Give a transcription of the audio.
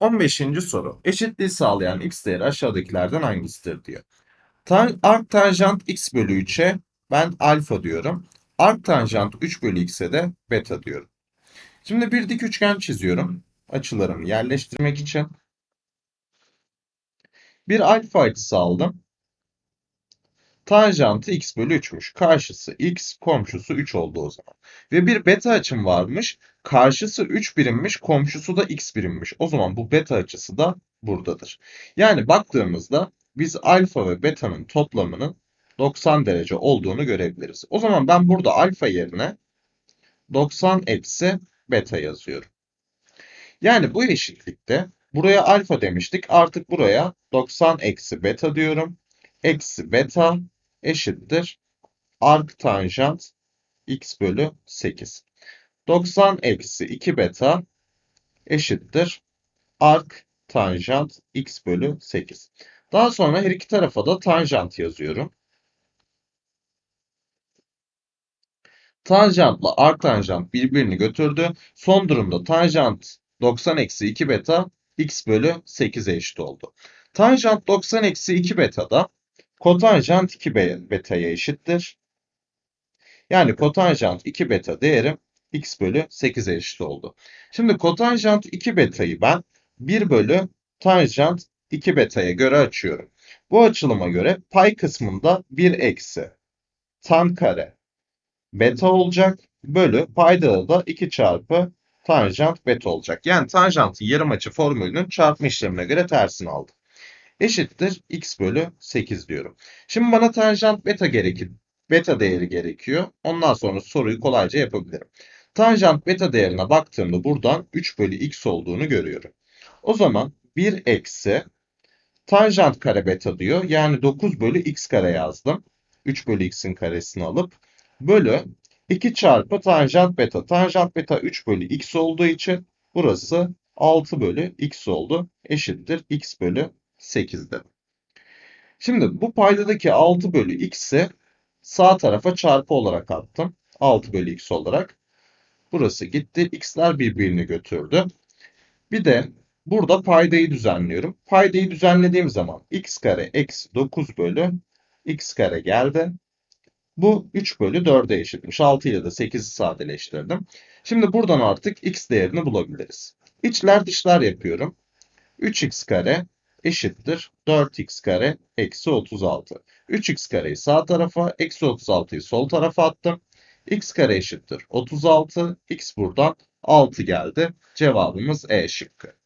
15. soru. Eşitliği sağlayan x değeri aşağıdakilerden hangisidir diyor. Tan arc tanjant x bölü 3'e ben alfa diyorum. Arc tanjant 3 bölü x'e de beta diyorum. Şimdi bir dik üçgen çiziyorum. Açılarımı yerleştirmek için. Bir alfa açısı aldım. Tanjantı x bölü 3'müş. Karşısı x, komşusu 3 oldu o zaman. Ve bir beta açım varmış. Karşısı 3 birimmiş, komşusu da x birimmiş. O zaman bu beta açısı da buradadır. Yani baktığımızda biz alfa ve beta'nın toplamının 90 derece olduğunu görebiliriz. O zaman ben burada alfa yerine 90 eksi beta yazıyorum. Yani bu eşitlikte buraya alfa demiştik. Artık buraya 90 eksi beta diyorum. Eksi beta eşittir arc tanjant x bölü 8. 90 eksi 2 beta eşittir arc tanjant x bölü 8. Daha sonra her iki tarafa da tanjant yazıyorum. Tanjantla arctanjant birbirini götürdü. Son durumda tanjant 90 eksi 2 beta x bölü 8'e eşit oldu. Tanjant 90 eksi 2 beta da kotanjant 2 beta'ya eşittir. Yani kotanjant 2 beta değerim x bölü 8'e eşit oldu. Şimdi kotanjant 2 beta'yı ben 1 bölü tanjant 2 beta'ya göre açıyorum. Bu açılıma göre pay kısmında 1 eksi tan kare beta olacak. Bölü paydada da 2 çarpı tanjant beta olacak. Yani tanjantı yarım açı formülünün çarpma işlemine göre tersini aldım. Eşittir x bölü 8 diyorum. Şimdi bana tanjant beta gerekir. Beta değeri gerekiyor. Ondan sonra soruyu kolayca yapabilirim. Tanjant beta değerine baktığımda buradan 3 bölü x olduğunu görüyorum. O zaman 1 eksi tanjant kare beta diyor. Yani 9 bölü x kare yazdım. 3 bölü x'in karesini alıp bölü 2 çarpı tanjant beta. Tanjant beta 3 bölü x olduğu için burası 6 bölü x oldu. Eşittir x bölü 8'de. Şimdi bu paydadaki 6 bölü x'i sağ tarafa çarpı olarak attım. 6 bölü x olarak. Burası gitti. X'ler birbirini götürdü. Bir de burada paydayı düzenliyorum. Paydayı düzenlediğim zaman x kare eksi 9 bölü x kare geldi. Bu 3 bölü 4'e eşitmiş. 6 ile de 8'i sadeleştirdim. Şimdi buradan artık x değerini bulabiliriz. İçler dışlar yapıyorum. 3x kare eşittir 4x kare eksi 36. 3x kareyi sağ tarafa, eksi 36'yı sol tarafa attım. x kare eşittir 36. x buradan 6 geldi. Cevabımız E şıkkı.